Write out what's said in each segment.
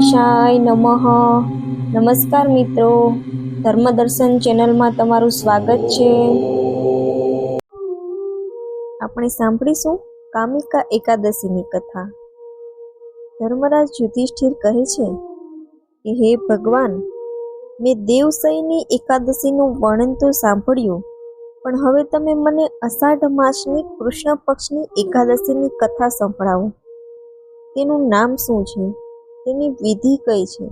ગણેશાય નમઃ. નમસ્કાર મિત્રો. ધર્મદર્શન ચેનલમાં તમારું સ્વાગત છે. આપણે સાંભળીશું કામિકા એકાદશીની કથા. ધર્મરાજ યુધિષ્ઠિર કહે છે કે, હે ભગવાન, મેં દેવસઈની એકાદશીનું વર્ણન તો સાંભળ્યું, પણ હવે તમે મને અષાઢ માસની કૃષ્ણ પક્ષની એકાદશીની કથા સંભળાવો. તેનું નામ શું છે? તેની વિધિ કઈ છે?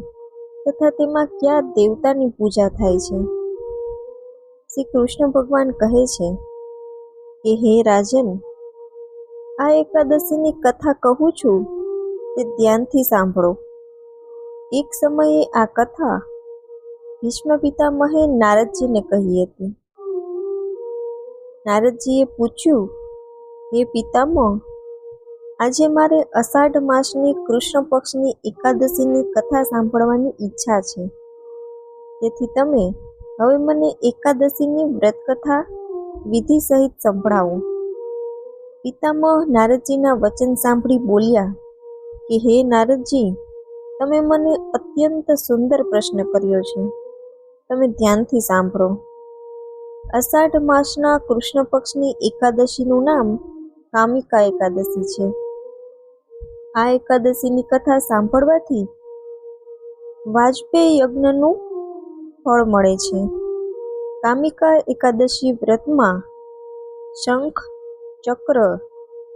તથા તેમાં કયા દેવતાની પૂજા થાય છે? શ્રી કૃષ્ણ ભગવાન કહે છે કે, હે રાજન, આ એકાદશીની કથા કહું છું તે ધ્યાનથી સાંભળો. એક સમયે આ કથા ભીષ્મ પિતામહે નારદજીને કહી હતી. નારદજીએ પૂછ્યું, હે પિતામહ આજે મારે અષાઢ માસની કૃષ્ણ પક્ષની એકાદશીની કથા સાંભળવાની ઈચ્છા છે. તેથી તમે હવે મને એકાદશીની વ્રત કથા વિધિ સહિત સંભળાવો. પિતામહ નારદજીના વચન સાંભળી બોલ્યા, કે હે નારદજી, તમે મને અત્યંત સુંદર પ્રશ્ન કર્યો છે. તમે ધ્યાનથી સાંભળો. અષાઢ માસના કૃષ્ણ પક્ષની એકાદશીનું નામ કામિકા એકાદશી છે. આ એકાદશીની કથા સાંભળવાથી વાજપેયી યજ્ઞનું ફળ મળે છે. કામિકા એકાદશી વ્રતમાં શંખ, ચક્ર,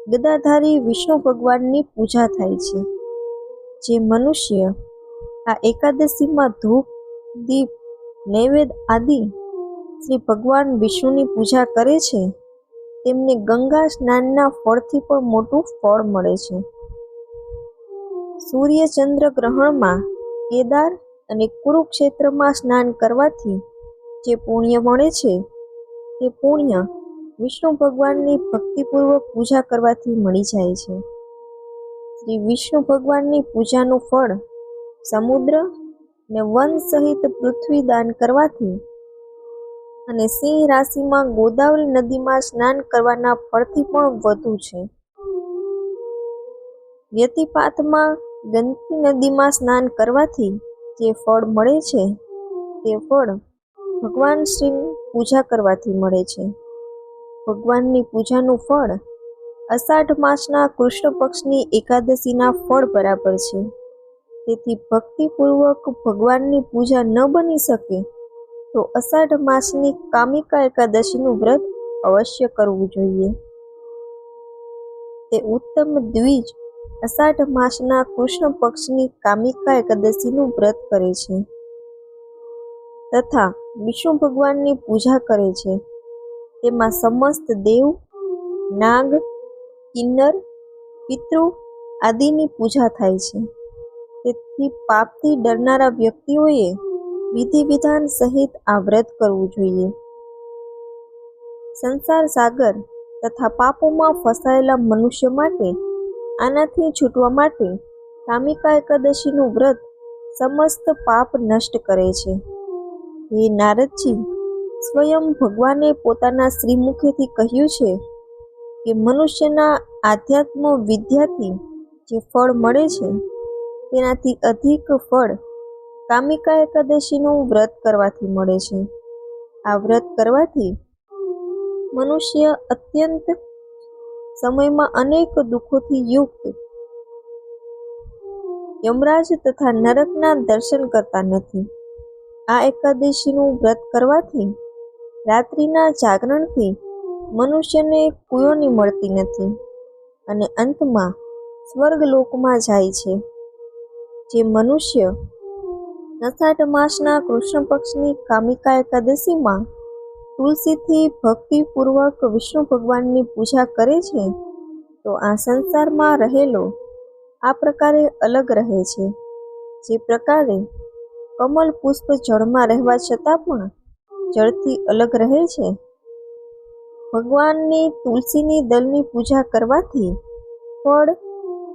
ગદાધારી વિષ્ણુ ભગવાનની પૂજા થાય છે. જે મનુષ્ય આ એકાદશીમાં ધૂપ, દીપ નૈવેદ આદિ શ્રી ભગવાન વિષ્ણુની પૂજા કરે છે, તેમને ગંગા સ્નાનના ફળથી પણ મોટું ફળ મળે છે. સૂર્ય ચંદ્ર ગ્રહણમાં કેદાર અને કુરુક્ષેત્રમાં સ્નાન કરવાથી જે પુણ્ય મળે છે, તે પુણ્ય વિષ્ણુ ભગવાનની ભક્તિપૂર્વક પૂજા કરવાથી મળી જાય છે. શ્રી વિષ્ણુ ભગવાનની પૂજાનું ફળ સમુદ્ર ને વન સહિત પૃથ્વી દાન કરવાથી અને સિંહ રાશિમાં ગોદાવરી નદીમાં સ્નાન કરવાના ફળથી પણ વધુ છે. વ્યતિપાતમાં ગંદકી નદીમાં સ્નાન કરવાથી જે ફળ મળે છે, તે ફળ ભગવાન શ્રીની પૂજા કરવાથી મળે છે. ભગવાનની પૂજાનું ફળ અષાઢ માસના કૃષ્ણ પક્ષની એકાદશીના ફળ બરાબર છે. તેથી ભક્તિપૂર્વક ભગવાનની પૂજા ન બની શકે, તો અષાઢ માસની કામિકા એકાદશીનું વ્રત અવશ્ય કરવું જોઈએ. તે ઉત્તમ દ્વિજ અષાઢ માસના કૃષ્ણ પક્ષની કામિકા એકાદશીનું વ્રત કરે છે. તથા વિષ્ણુ ભગવાનની પૂજા કરે છે. તેમાં સમસ્ત દેવ, નાગ, કિન્નર, પિતૃ આદિની પૂજા થાય છે. તેથી પાપથી ડરનારા વ્યક્તિઓએ વિધિ વિધાન સહિત આ વ્રત કરવું જોઈએ. સંસાર સાગર તથા પાપોમાં ફસાયેલા મનુષ્ય માટે આનાથી છૂટવા માટે કામિકા એકાદશીનું વ્રત સમસ્ત પાપ નષ્ટ કરે છે. હે નારદજી, સ્વયં ભગવાને પોતાના શ્રીમુખેથી કહ્યું છે કે મનુષ્યના આધ્યાત્મ વિદ્યાથી જે ફળ મળે છે, તેનાથી અધિક ફળ કામિકા એકાદશીનું વ્રત કરવાથી મળે છે. આ વ્રત કરવાથી મનુષ્ય અત્યંત સમયમાં અનેક દુઃખોથી યુક્ત. યમરાજ તથા નરકના દર્શન કરતા નથી. આ એકાદશીનું વ્રત કરવાથી, રાત્રિના જાગરણથી, મનુષ્યને કુયોની મળતી નથી અને અંતમાં સ્વર્ગ લોકમાં જાય છે. જે મનુષ્ય નસાઢ માસના કૃષ્ણ પક્ષની કામિકા એકાદશીમાં તુલસીથી ભક્તિપૂર્વક વિષ્ણુ ભગવાનની પૂજા કરે છે, તો આ સંસારમાં રહેલો આ પ્રકારે અલગ રહે છે. જે પ્રકારે કમલ પુષ્પ જળમાં રહેવા છતાં પણ જળથી અલગ રહે છે. ભગવાનની તુલસીની દલની પૂજા કરવાથી ફળ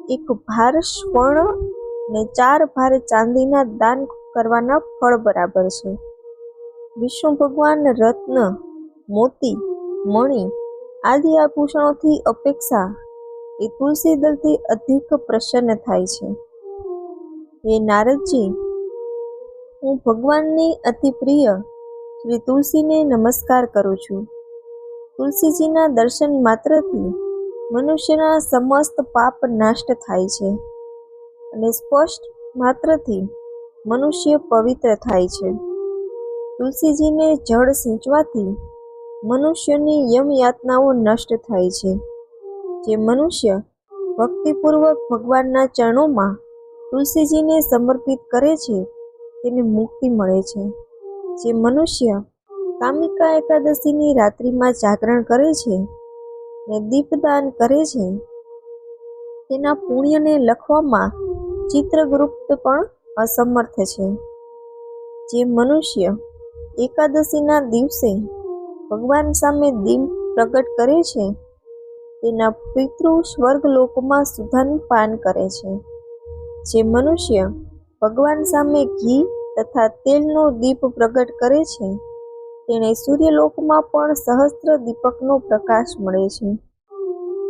એક ભાર સ્વર્ણ ને ચાર ભાર ચાંદીના દાન કરવાના ફળ બરાબર છે. વિષ્ણુ ભગવાન રત્ન, મોતી, મણિ આદિ આભૂષણોથી અપેક્ષા એ તુલસી દલથી અધિક પ્રસન્ન થાય છે. હે નારદજી, હું ભગવાનની અતિ પ્રિય શ્રી તુલસીને નમસ્કાર કરું છું. તુલસીજીના દર્શન માત્રથી મનુષ્યના સમસ્ત પાપ નાષ્ટ થાય છે અને સ્પષ્ટ માત્રથી મનુષ્ય પવિત્ર થાય છે. તુલસીજીને જળ સિંચવાથી મનુષ્યની યમ યાતનાઓ નષ્ટ થાય છે. જે મનુષ્ય ભક્તિપૂર્વક ભગવાનના ચરણોમાં તુલસીજીને સમર્પિત કરે છે, તેને મુક્તિ મળે છે. જે મનુષ્ય કામિકા એકાદશીની રાત્રિમાં જાગરણ કરે છે ને દીપદાન કરે છે, તેના પુણ્યને લખવામાં ચિત્રગુપ્ત પણ અસમર્થ છે. જે મનુષ્ય એકાદશીના દિવસે ભગવાન સામે દીપ પ્રગટ કરે છે. તેના પિતૃ સ્વર્ગ લોકમાં સુધાનું પાન કરે છે. જે મનુષ્ય ભગવાન સામે ઘી તથા તેલનો દીપ પ્રગટ કરે છે તેને સૂર્યલોકમાં પણ સહસ્ત્ર દીપકનો પ્રકાશ મળે છે.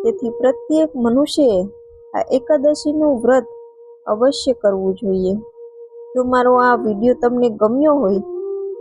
તેથી પ્રત્યેક મનુષ્યએ આ એકાદશીનું વ્રત અવશ્ય કરવું જોઈએ. જો મારો આ વીડિયો તમને ગમ્યો હોય